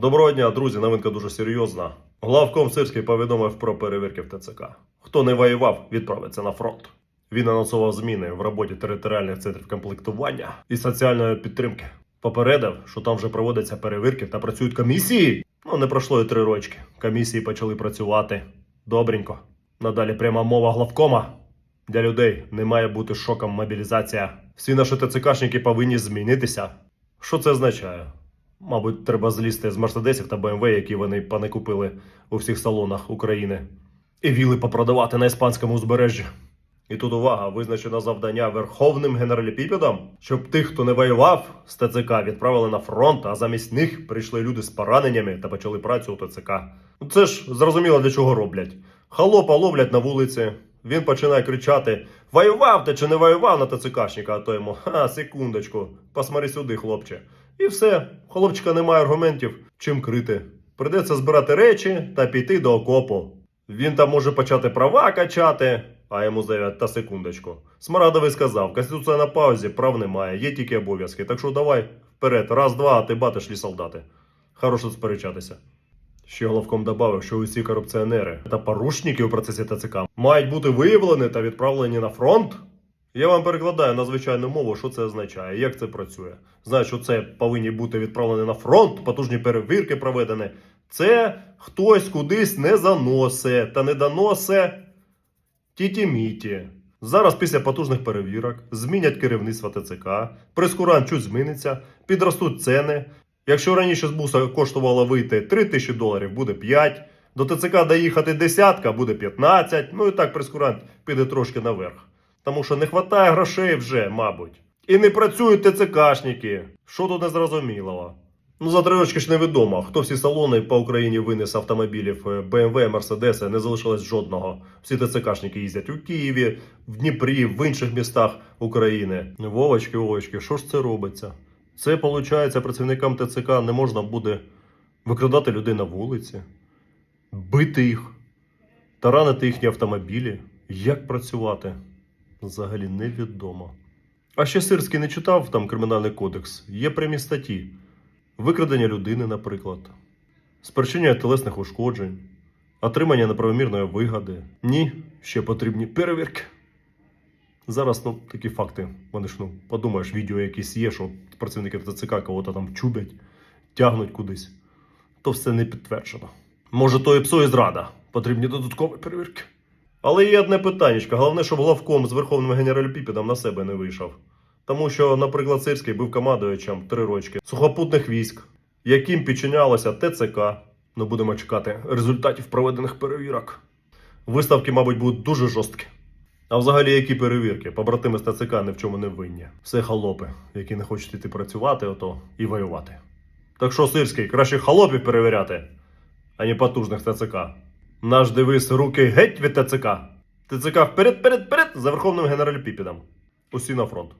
Доброго дня, друзі. Новинка дуже серйозна. Главком Сирський повідомив про перевірки в ТЦК. Хто не воював, відправиться на фронт. Він анонсував зміни в роботі територіальних центрів комплектування і соціальної підтримки. Попередив, що там вже проводяться перевірки та працюють комісії. Ну, не пройшло і три рочки. Комісії почали працювати. Добренько. Надалі пряма мова главкома. Для людей не має бути шоком мобілізація. Всі наші ТЦКшники повинні змінитися. Що це означає? Мабуть, треба злізти з Мерседесів та БМВ, які вони понакупили у всіх салонах України, і віли попродавати на іспанському узбережжі. І тут увага, визначено завдання верховним генераліпіпедом, щоб тих, хто не воював з ТЦК, відправили на фронт, а замість них прийшли люди з пораненнями та почали працю у ТЦК. Ну, Це ж зрозуміло для чого роблять. Холопа ловлять на вулиці. Він починає кричати: Воював ти чи не воював на ТЦКшника, а то йому ха, секундочку, посмотри сюди, хлопче. І все, хлопчика немає аргументів, чим крити. Придеться збирати речі та піти до окопу. Він там може почати права качати, а йому заявлять, та секундочку. Смарадовий сказав, Конституція на паузі, прав немає, є тільки обов'язки. Так що давай вперед, раз, два, а ти батиш лі солдати. Хорошо сперечатися. Ще головком додав, що усі корупціонери та порушники у процесі ТЦК мають бути виявлені та відправлені на фронт. Я вам перекладаю на звичайну мову, що це означає, як це працює. Знаю, що це повинні бути відправлені на фронт, потужні перевірки проведені. Це хтось кудись не заносе та не доносе тіті-міті. Зараз після потужних перевірок змінять керівництво ТЦК, прескурант чуть зміниться, підростуть ціни. Якщо раніше з буса коштувало вийти 3 тисячі доларів, буде 5. До ТЦК доїхати десятка, буде 15. Ну і так прескурант піде трошки наверх. Тому що не вистачає грошей вже, мабуть. І не працюють ТЦКшники. Що тут незрозумілого? Ну, за три рочки ж невідомо, хто всі салони по Україні винес автомобілів е, BMW, Мерседеси, не залишилось жодного. Всі ТЦКшники їздять у Києві, в Дніпрі, в інших містах України. Вовочки, Вовочки, що ж це робиться? Це, виходить, працівникам ТЦК не можна буде викрадати людей на вулиці, бити їх, таранити їхні автомобілі. Як працювати? Взагалі невідомо. А ще Сирський не читав там кримінальний кодекс. Є прямі статті. Викрадення людини, наприклад, спричинення телесних ушкоджень, отримання неправомірної вигоди. Ні, ще потрібні перевірки. Зараз ну, такі факти. Вони ж ну, подумаєш, відео якісь є, що працівники ТЦК кого-то там чубять, тягнуть кудись. То все не підтверджено. Може, то і псо і зрада. Потрібні додаткові перевірки. Але є одне питання. Головне, щоб главком з Верховним генераліпіпедом на себе не вийшов. Тому що, наприклад, Сирський був командуючим три рочки сухопутних військ, яким підчинялося ТЦК. Ну, будемо чекати результатів проведених перевірок. Виставки, мабуть, будуть дуже жорсткі. А взагалі, які перевірки? Побратими з ТЦК ні в чому не винні. Все холопи, які не хочуть іти працювати, ото і воювати. Так що, Сирський, краще холопів перевіряти, а не потужних ТЦК. Наш девиз руки геть від ТЦК. ТЦК вперед, вперед, вперед за Верховним генераліпіпедом. Усі на фронт.